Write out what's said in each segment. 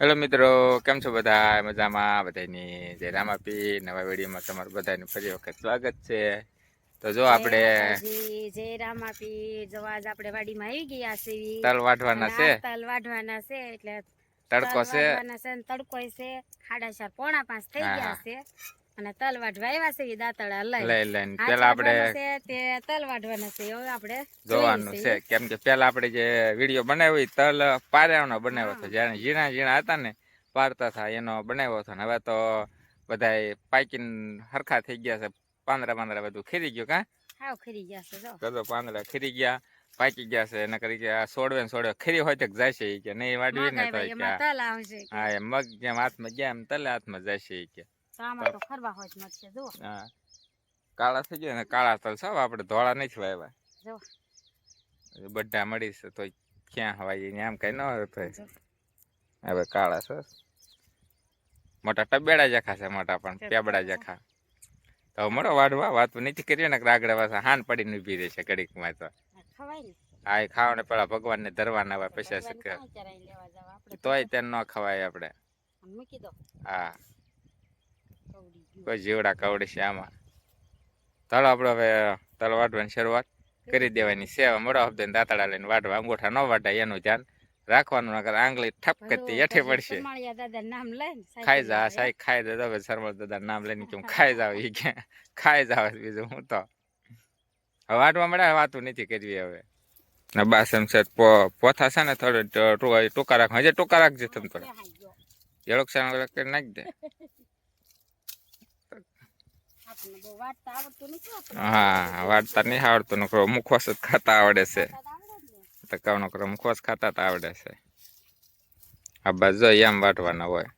Hello મિત્રો કેમ છો બધા મજામાં? બધાની જય રામાપી નવા વિડીયોમાં તમારું બધાનું ફરી વખત સ્વાગત છે. તો જો આપણે જય રામાપી જો આજ આપણે વાડીમાં આવી ગયા છે તલ વાઢવાના છે? તલ વાઢવાના છે એટલે તડકો છે? તડકો છે ખાડા તડકોય છે. સાડા ચાર પોણા પાંચ થઈ ગયા છે. અને તલ વાઢવા આવ્યા છે ઈ દાંતડા લઈ લઈ લઈને પેલા આપણે તે તલ વાઢવાના છે હવે આપણે જોવાનું છે. કેમ કે પેલા આપણે જે વીડિયો બનાવ્યો તલ પાર્યાનો બનાવ્યો હતો. જ્યારે ઝીણા ઝીણા હતા ને પારતા હતા એનો બનાવ્યો હતો. ને હવે તો બધા પાકીને હરખા થઈ ગયા છે. પાંદડા પાંદડા બધું ખીરી ગયું કાં? હાવ ખરી ગયા છે જો. પાંદડા ખીરી ગયા પાકી ગયા છે. એના કરી કે આ સોડવે સોડવે ખીરી હોય તો જાય છે કે. નહીં વાડવી ને તો હા એ મગ જેમ હાથમાં ગયા એમ તલે હાથમાં જાય છે કે. તો આમાં તો ખરવા હોય જ મત જુઓ. હા. કાળા થઈ ગયા ને કાળા તલ સાવ આપણે ધોળા નથી વાવ્યા જો બધા મળીશ તો ક્યાં હવાય આમ કઈ ન હોય તો હવે કાળા છે. મોટા ટબેડા જખા છે મોટા પણ પેબડા. જખા. તો મળો વાડવા વાત નથી કરી ને આગળ પાછા હાન પડીને ઊભી રહેશે ઘડીકમાં તો. હા ને. એ ખાવાને પેલા ભગવાનને ધરવાના પછી ભગવાન શકે તોય તેને ન ખવાય આપણે. દો. હા. કોઈ જીવડા કવડશે આમાં. ચાલો આપણે હવે તલ વાટવાની શરૂઆત કરી દેવાની સેવા મળો હપ્તે દાંતડા લઈને વાટવા. અંગૂઠા ન વાટાય એનું ધ્યાન રાખવાનું નકર આંગળી ઠપ કરતી હેઠે પડશે. ખાઈ જા સાહેબ ખાઈ દે હવે શર્મળ દાદા નામ લઈને કેમ ખાઈ જાવ એ કે. ખાઈ જાવ બીજું હું તો. હવે વાટવા મળે વાતું નથી કરવી હવે. ને બાસ એમ છે પોથા છે ને થોડું ટ- ટૂંકા રાખવા હજે ટૂંકા રાખજે તમે થોડા. ગયો. કરી નાખી દે આપણને બહુ વાટતા આવડતું નથી આપણને. હા વાટતા નહીં આવડતું નકરો મુખવાસ જ ખાતા આવડે છે. તો નકરો મુખવાસ ખાતા તો આવડે છે. આ બાજુ એમ વાટવાના હોય.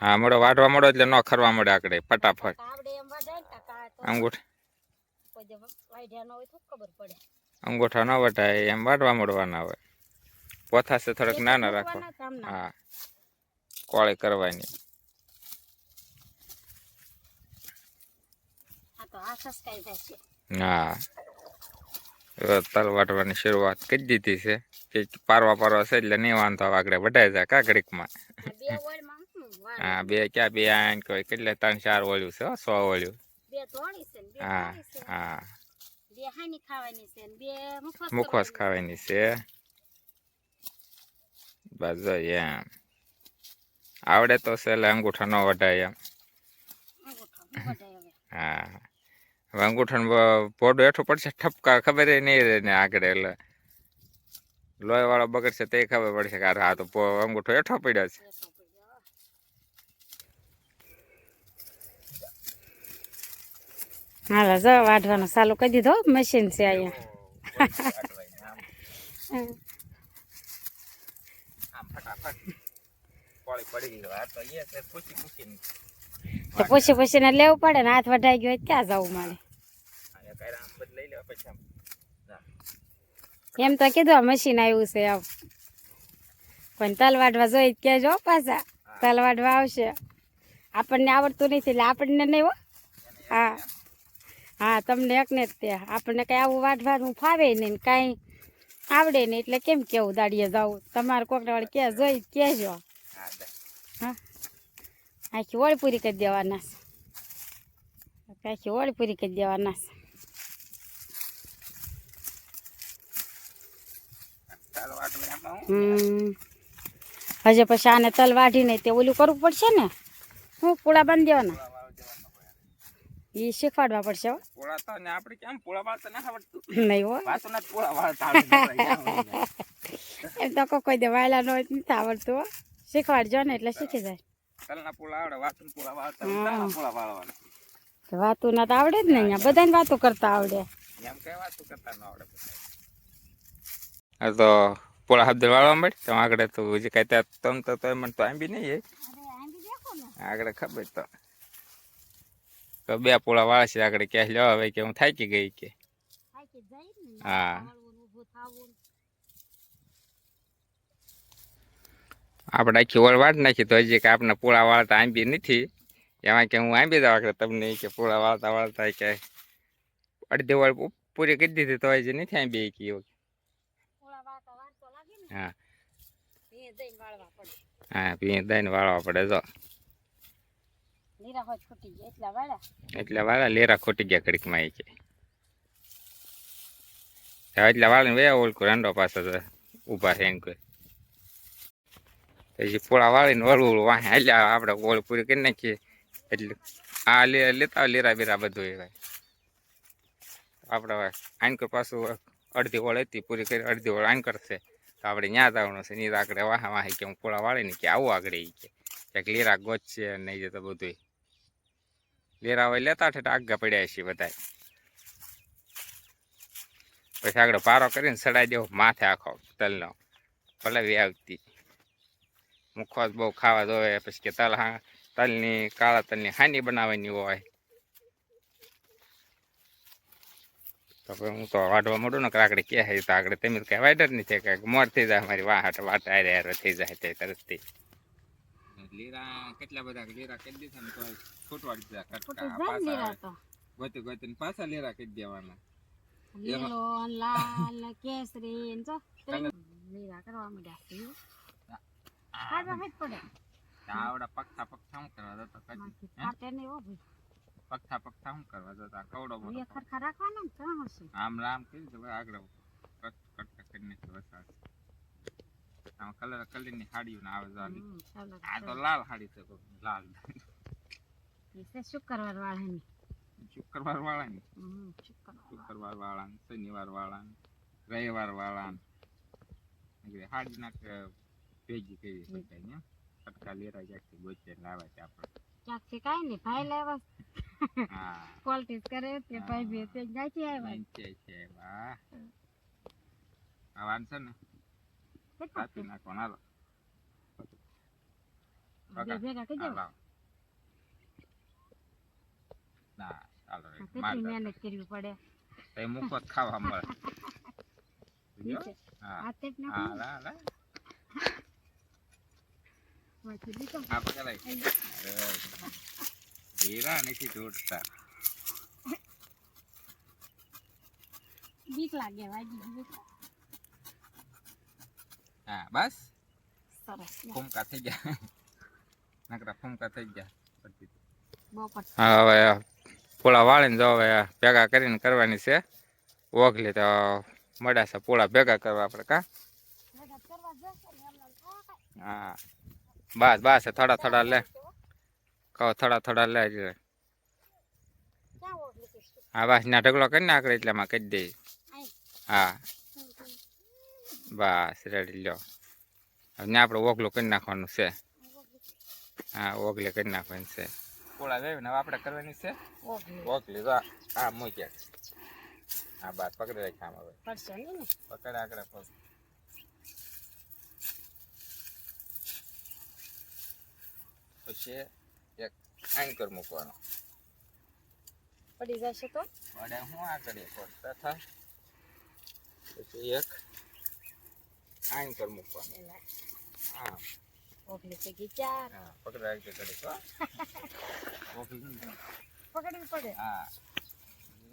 હા મોડો વાટવા મળો એટલે ન ખરવા મળે આકડે ફટાફટ. અંગૂઠ. અંગૂઠા ન વટાય એમ વાટવા મળવાના હોય. પોથા છે થોડાક નાના રાખો રાખવા. હા. કોળી કરવાની આ તો આ ખસકાઈ જાય છે. હા હવે તલ વાટવાની શરૂઆત કરી દીધી છે કે પારવા પારવા છે એટલે નહીં વાંધો આવે આગળ વઢાઈ જાય કા ઘડીકમાં આ બે વળમાં હું વાળું. હા બે ક્યાં બે આન કોઈ કેટલે ત્રણ ચાર વળ્યું છે હો, સો વળ્યું બે ધોળી છે ને બે હા કાળી છે. હા બે હાની ખાવાની છે ને બે મુખવાસ મુખવાસ કરવાની ખાવાની છે બસ જો એમ આવડે તો છે એટલે અંગૂઠા ન વઢાય એમ અંગૂઠો વઢાય હવે. હા હવે અંગૂઠાનું પોડું હેઠું પડશે ઠપકા ખબર નહીં રહે ને આગળ એટલે લોહીવાળો બગડશે તે ખબર પડશે કે આ તો અંગૂઠો હેઠો પડ્યો છે. હાલો જો વાઢવાનું ચાલુ કરી દીધો મશીન છે અહીંયા. આમ. ફટાફટ. પડી ગઈ આ તો અહીંયા પૂછી પૂછીને. તો પૂછી પૂછીને લેવું પડે ને હાથ વઢાઈ ગયો ક્યાં જવું મારે? એમ તો કીધું આ મશીન આવ્યું છે આમ. પણ તલ વાઢવા જોઈ જ કહેજો પાછા. તલવાડવા આવશે. આપણને આવડતું નથી એટલે આપણને નહીં હો. હા. હા તમને એકને જ તે. આપણને કઈ આવું વાઢવાનું ફાવે નહીં ને કાંઈ આવડે નહીં એટલે કેમ કેવું દાડીએ જવું? તમારે કોકડા વાળી ક્યાં જોઈ જ કહેજો. હા. આખી ઓળી પૂરી કરી દેવાના છે. આખી ઓળી પૂરી કરી દેવાના છે. હજે પછી આને તલ વાઢીને તે ઓલું કરવું પડશે ને? હું પૂળા બાંધી દેવાના? એ શીખવાડવા પડશે હો. પૂળા તો ને આપણે કેમ પોળા વાળતા ના આવડતું? નહીં હો. પોળા વાળતા એમ તો કોઈ કોઈ દે વાયલા નો નથી આવડતું શીખવાડજો ને એટલે શીખી જાય. તલના પોળા આવડે વાસણ પોળા વાળતા હા. પોળા વાળવાના. તો ના તો આવડે જ ને અહીંયા. બધાને વાતો કરતા આવડે. એમ કઈ વાતું કરતા ન આવડે હા તો પોળા હાથ વાળવા મળે તો આગળ તો જે કઈ તમ તો તો મને તો આમ બી નહીં આગળ ખબર તો. તો બે પોળા વાળા છે આગળ. ક્યાં લેવા હવે કે હું થાકી ગઈ કે. હા. આપણે આખી ઓળ વાળ નાખી તો હજી કે આપણે પોળા વાળતા આંબી નથી. એમાં કે હું આંબી દઉં આગળ તમને કે પોળા વાળતા વાળતા કે અડધી વાળ પૂરી કરી દીધી તો હજી નથી આંબી કે હા. હા પી દઈને વાળવા પડે જો. એટલા વાળા. એટલે વાળા લેરા ખોટી ગયા ઘડીકમાં એ કે. એટલે વાળીને વે ઓલકું રાંડો પાસે ઊભા છે એમ કોઈ. પછી પોળા વાળીને વળવું વાહે. એટલે આપણે ઓળ પૂરી કરી નાખીએ. એટલે આ લે, લેતા લેરા બેરા બધું એ ભાઈ. આપણે આનકર પાછું અડધી ઓળ હતી, પૂરી કરી અડધી ઓળ આનકર છે. તો આપણે ન્યા આવવાનું છે નીર આગળ વાહ વાહ કે હું પોળા વાળીને કે આવું આગળ એ કે. ક્યાંક લીરા ગોચ છે નહીં જતો બધું લેરા હોય લેતા ઠેઠ આગા પડ્યા છીએ બધા પછી આગળ પારો કરીને સડાઈ દેવો, માથે આખો તલનો. ભલે આવતી મુખવાસ બહુ ખાવા જોઈએ પછી કે તલ હા તલની કાળા તલની હાની બનાવવાની હોય. તો પછી હું તો વાઢવા મળું ને કાકડી કે હે? તો આગળ તમે કઈ વાઈડર નહીં છે કે મોર થઈ જાય મારી વાહટ વાટ આરે આરે થઈ જાય તે તરતથી લીરા કેટલા બધા લીરા કરી દીધા ને તો ફૂટવાડી દીધા ખોટી જાય ને ગોતી પાછા લીરા કરી દેવાના. લીલો લાલ કેસરી ને જો ત્રણ કરવા માંડ્યા ખાવા જ પડે. આવડા પગથા પગથા શું કરવા જતો બાકી ફાટે નહીં હો ભાઈ. પગથા પગથા શું કરવા જતા? કવડો મોટો એ ખરખા રાખવાના ને ત્રણ હશે. આમ રામ કરી દે આગળ કટ કટ કરી વસાડ આમાં કલર કલરની સાડીઓ ને આવે જવાની આ તો લાલ સાડી છે તો લાલ. એ શુક્રવાર વાળાની શુક્રવાર વાળા ને શુક્રવાર વાળા. શુક્રવાર વાળા ને શનિવાર વાળા રવિવાર વાળા હાડી નાખ ભેગી કેવી બધા ને કટકા લેરા ક્યાંકથી ગોચે લાવા છે આપણે. ક્યાંકથી કાંઈ નહીં ભાઈ લેવા હા. ક્વોલિટીઝ કરે તે ભાઈ બે તે જાયથી આવ્યા. નીચે છે વાહ. આ વાંચે ને. કાપી નાખવાના હાલો. બે ભેગા કઈ જાવ ના ચાલો. મહેનત કરવી પડે. તે મૂકો ખાવા મળે. હા. હા હા નાખો લા લા વાંચી દીધો આ પકડાય હીરા નથી તૂટતા બીક લાગે એટલે. હા, બસ સરસ ફૂમકા થઈ ગયા નકરા ફૂમકા થઈ ગયા હા હવે પોળા વાળીને જો હવે ભેગા કરીને કરવાની છે ઓગલી તો મળ્યા છે પોળા ભેગા કરવા આપણે કા હા બસ બસ થોડા થોડા લે. કહો થોડા થોડા લે? હા બસ ના ઢગલો કરી નાખડે એટલામાં કહી આય. હા. બસ રેડી લ્યો. હવે ને આપણે ઓગલો કરી નાખવાનું છે. હા ઓગલે કરી નાખવાની છે. પોળા વેવીને હવે આપણે કરવાની છે. ઓગલી. તો હા મૂક્યા. હા બસ પકડી રાખ્યા હવે. પકડ આગળ પગ પછી એક એન્કર મૂકવાનો. પડી જશે તો? વડે હું એક વાર તથા પછી એક એન્કર મૂકવાનો. હા. ચાર. પકડવી પડે.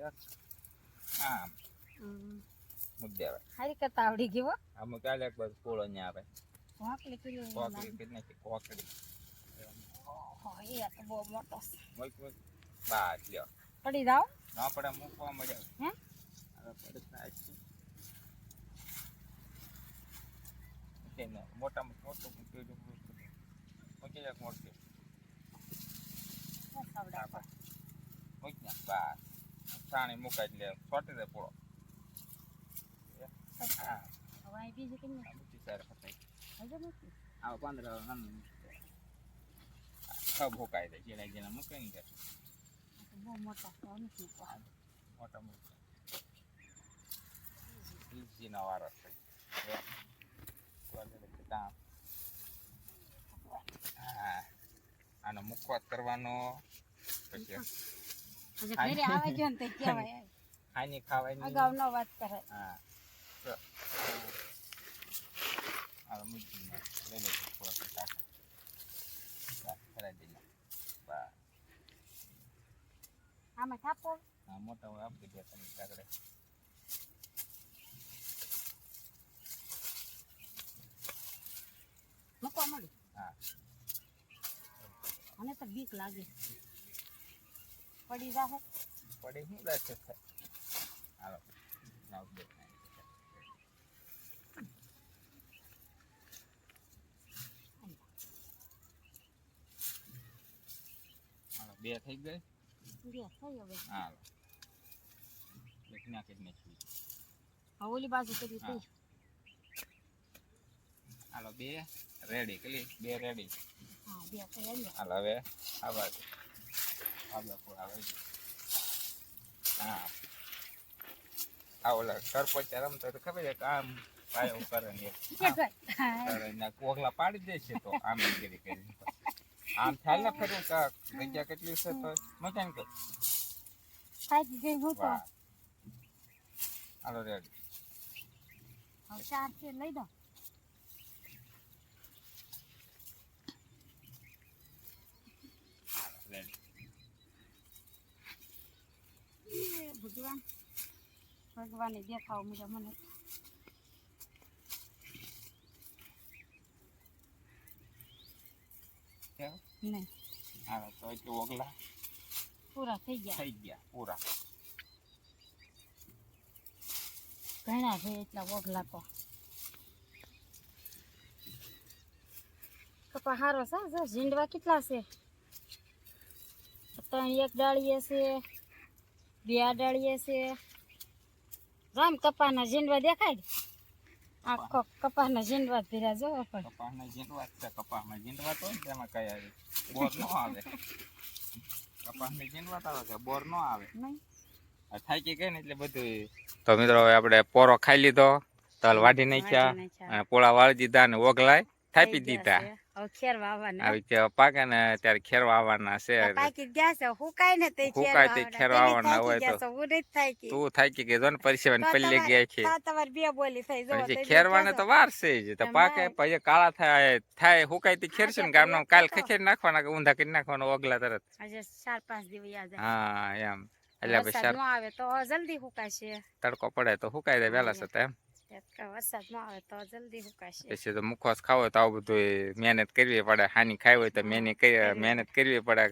એક આમ. મુદ્દે આવે હારી કરતા આવડી ગઈ હો. કાલે એક બાજુ પોળો ને આવે. વાંકલી કરી કોકડી. કોકડી તો બહુ મોટો છે. મૂક બા લ્યો પડી ના પડે મૂકવા મળ્યા હે પડે જ નાખી. મોટા મોટું મૂકી જાય મોટું. મૂકી ને બસ છાણી મુકાય એટલે છોટી દે પૂરો હવે અહીં કેમ મૂકી સારે આવો પંદર. ખબ હુકાઈ દે જેના જેના મૂકીને દે બહુ મોટા વારો છે આનો મુખવાસ કરવાનો. પછી ઘરે આવે છે ને તે કહેવાય. આની ખાવાની. અગાઉ ન વાત કરે. હા. આ મૂકી લેજો થોડોક ટાંકો. બસ, કરાવી દઈએ. બસ. આમાં થાપો. આ મોટા હોય આપી દે તમે કાગડે મૂકવા મળી હા. મને તો બીક લાગે. પડી જાહે. પડી શું દાચ થાય હાલો નાવ દે. બે થઈ ગઈ? નાખી જ ઓલી બાજુ કરી હા. હાલો બે રેડી કલી બે રેડી હા બે થઈ આવી હવે આ બાજુ આ બાજુ આવે હા આ ઓલા સરપંચ રમતો તો ખબર છે કે આમ પાયો કરે ને કોગલા પાડી દે છે તો આમ કરી આમ થાય ને ફેરવું કે જગ્યા કેટલી છે તો મજા ને થાકી ગઈ હું તો. હાલો રેડી. હવે ચાર છે લઈ દો ભગવાન. ભગવાને દેખાવ મુજબ મને. કેવું? નહીં હાલો તો એટલું ઓગલા પૂરા થઈ ગયા થઈ ગયા પૂરા ઘણા છે એટલા ઓગલા તો કપા હારો છે જો ઝીંડવા કેટલા છે ત્રણ એક ડાળીએ છે બે ડાળીએ છે રામ કપાના ઝીંડવા દેખાય આખો કપાના ઝીંડવા જ ભેરા પડે કપાસના જીંડવા જ છે કપાસમાં જીંડવા તો ને કઈ આવે બોર નો આવે. કપાસના જીંડવા તો આવે છે બોર નો આવે. નહીં. આ થાકી ગઈ ને એટલે બધું તો મિત્રો હવે આપણે પોરો ખાઈ લીધો. તલ વાઢી નાખ્યા અને પોળા વાળી દીધા અને ઓગલાય. થાપી દીધા. ખેર વાવવાના આવી રીતે પાકે ને ત્યારે ખેરવા આવવાના છે. પાકી ગયા છે. હુકાય ને તે હુકાય તે ખેર વાવવાના હોય તો. હું નથી થાકી. તું થાકી ગઈ જો ને પરસેવાની તો પલ્લી તમારે- ગયા છે. તો બે બોલી થઈ જુઓ, પછી ખેરવાને તો વાર છે જ. તો પાકે પછી કાળા થાય થાય હુકાય તે ખેરશે ને તો ગામનો કાલ તો. નાખવાના કે ઊંધા કરી નાખવાનો ઓગલા તરત. આજે ચાર પાંચ દિવસ યાદ હા એમ. એટલે પછી વરસાદ ન આવે તો જલ્દી હુકાશે. તડકો પડે તો હુકાય જાય વેલા થતા એમ. પછી તો મુખવાસ ખાવો તો આવું બધું મહેનત કરવી પડે. હાની ખાવી હોય તો મહેનત મહેનત કરવી પડે.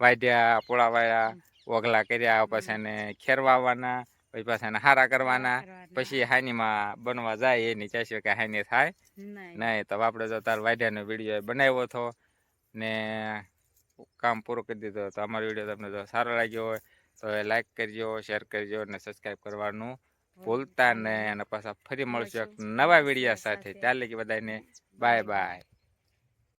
વાઢ્યા પોળા વાળ્યા ઓગલા કર્યા પછી એને ખેરવાવાના પછી પાછા એને હારા કરવાના. પછી હાનીમાં બનવા જાય એની ચાસી કે હાની થાય. નહીં. નહીં તો આપણે જો તાર વાઢ્યાનો વીડિયો બનાવ્યો હતો ને કામ પૂરું કરી દીધું તો અમારો વીડિયો તમને જો સારો લાગ્યો હોય તો લાઈક કરજો શેર કરજો અને સબસ્ક્રાઈબ કરવાનું ભૂલતા નહીં અને પાછા ફરી મળશું એક નવા વિડીયા સાથે. ત્યાં લગી બધાને બાય બાય.